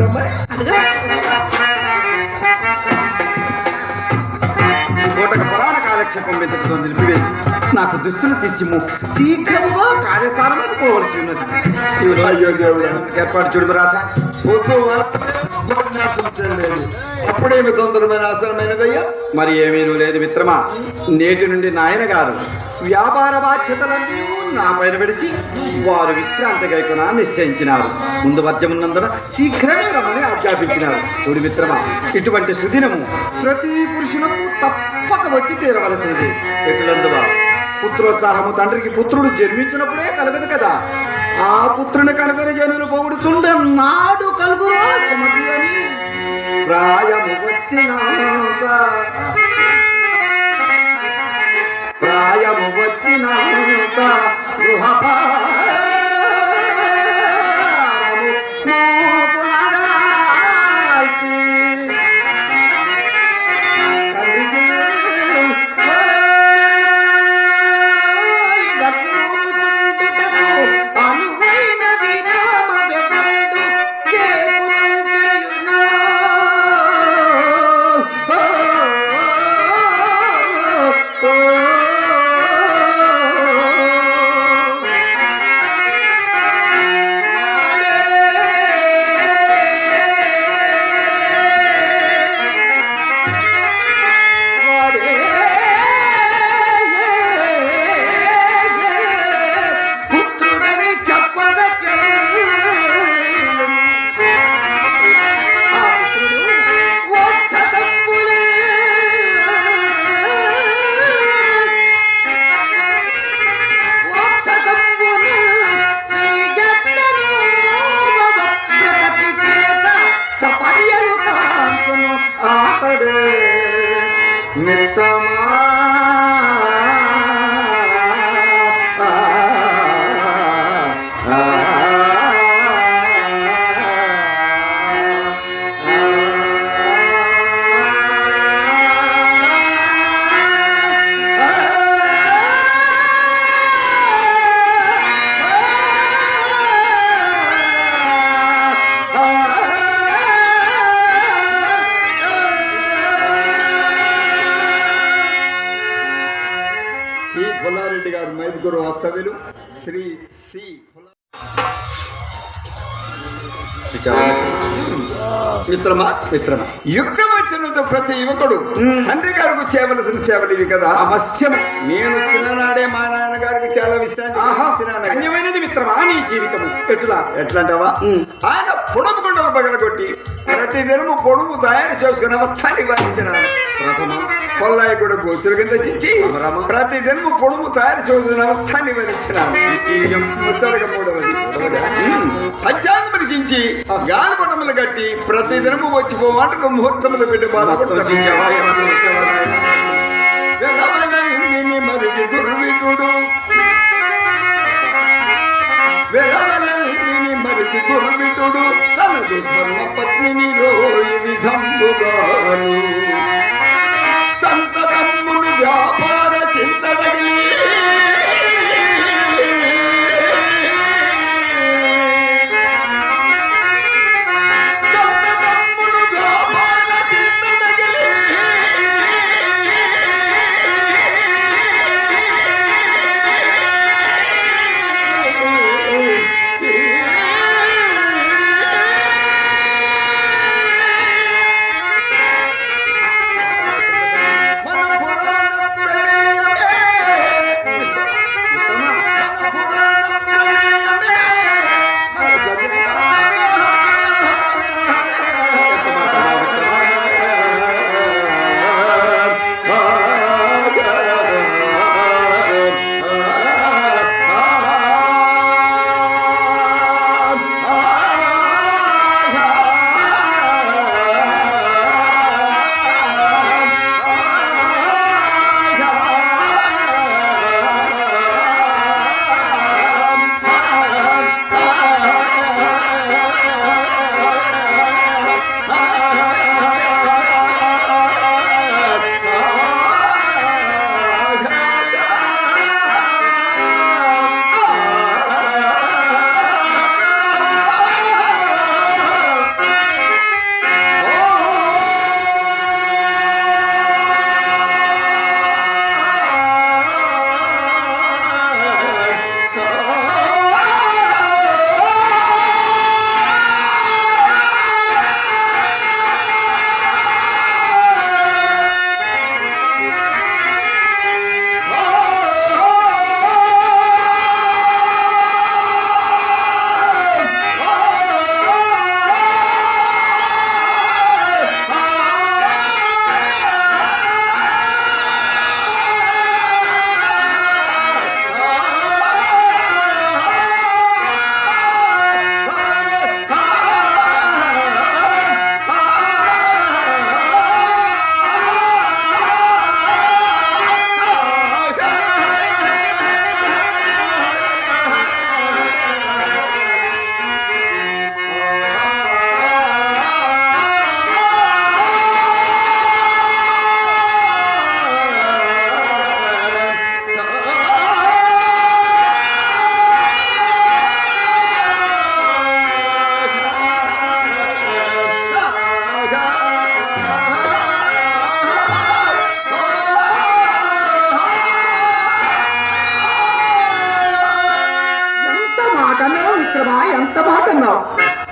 అడగలేముడమ్మా కోటక పురాణ కాలక్షేపం వెతుకుతో నిలిపివేసి నాకు దుస్తులు తీసిమ్ము శీఘ్రముగా కార్యస్థానం పోవలసి ఉన్నది. ఏర్పాటు చూడు రాజా. పొద్దు లేదు అప్పుడేమి తొందరమైన అవసరమైనదయ్యా మరి ఏమీనూ లేదు మిత్రమా? నేటి నుండి నాయన గారు వ్యాపార బాధ్యతలన్నీ నా పైన విడిచి వారు విశ్రాంతి గైకున నిశ్చయించినారు. ముందు వర్జమున్నందున శీఘ్రమే రమ్మని ఆజ్ఞాపించినారు. చూడు మిత్రమా ఇటువంటి సుదినము ప్రతి పురుషులకు తప్పక వచ్చి తీరవలసింది. ఎటులందువా? పుత్రోత్సాహము తండ్రికి పుత్రుడు జన్మించినప్పుడే కలగదు కదా. ఆ పుత్రుని కనుగొని జనులు పొగుడుచుండ నాడు కలుగురా ప్రాయము వచ్చిన ప్రాయము వచ్చిన గృహపా గారు వాస్తవ్యులు శ్రీ సి. మిత్రమా? మిత్రమా. యుద్ధం వచ్చినంత ప్రతి యువకుడు తండ్రి గారికి చేయవలసిన సేవలు ఇవి కదా? అవశ్యమే. నేను చిన్ననాడే మా నాన్నగారికి చాలా విశ్రాంతి. ధన్యమైనది మిత్రమా నీ జీవితము? ఎట్లా? ఎట్లంటావా? ఆయన పొడుపు గుండలు పగలగొట్టి ప్రతి దినము పొడుము తయారు చేసుకుని అవస్థాన్ని వారించిన ప్రథమ కొల్లాయి కూడా గోచుల కింద చిచ్చి అమరమ. ప్రతి దినము పొడుము తయారు చేసుకుని అవస్థాన్ని వరించిన ద్వితీయం ముచ్చటక మూడవది పంచాంగములు చించి గాలిపటములు కట్టి ప్రతి దినము వచ్చిపోమాటకు ముహూర్తములు పెట్టి? వెలవలనిందిని మరిది దుర్విటుడు వెలవలనిందిని మరిది దుర్విటుడు తనదు ధర్మ పత్నిని రోయి విధంబుగాను.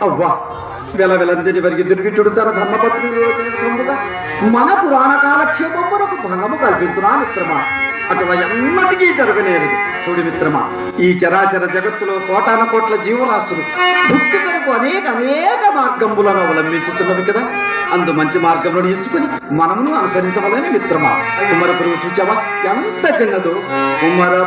అవ్వా. వెలవెలందిని వరికి దుర్గిట్టుడు తన ధర్మపత్ని మన పురాణ కాలక్షేపమునకు భంగము కల్పిస్తున్నా మిత్రమా. అటువై ఎన్నటికీ జరగలేదు. చూడు మిత్రమా ఈ చరాచర జగత్తులో కోటాన కోట్ల జీవరాశులు భుక్తి కొరకు అనేక అనేక మార్గములను అవలంబించుతున్నవి కదా. అందు మంచి మార్గంలో ఎంచుకుని మనమును అనుసరించవలని మిత్రమా. కుమ్మరపురుగు చూచావా? ఎంత చిన్నదో. కుమ్మర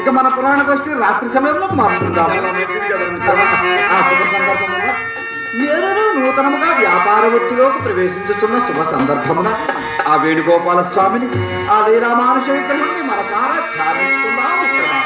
ఇక మన పురాణ గోష్ఠి రాత్రి సమయంలో మాట్లాడుకుందాం ఆ శుభ సందర్భమున నేను నూతనముగా వ్యాపార వృత్తిలోకి ప్రవేశించుతున్న శుభ సందర్భమున ఆ వేణుగోపాల స్వామిని ఆ లీలామానుష విగ్రహాన్ని మనసారా ఛాదించుకుందాం మిత్రమా.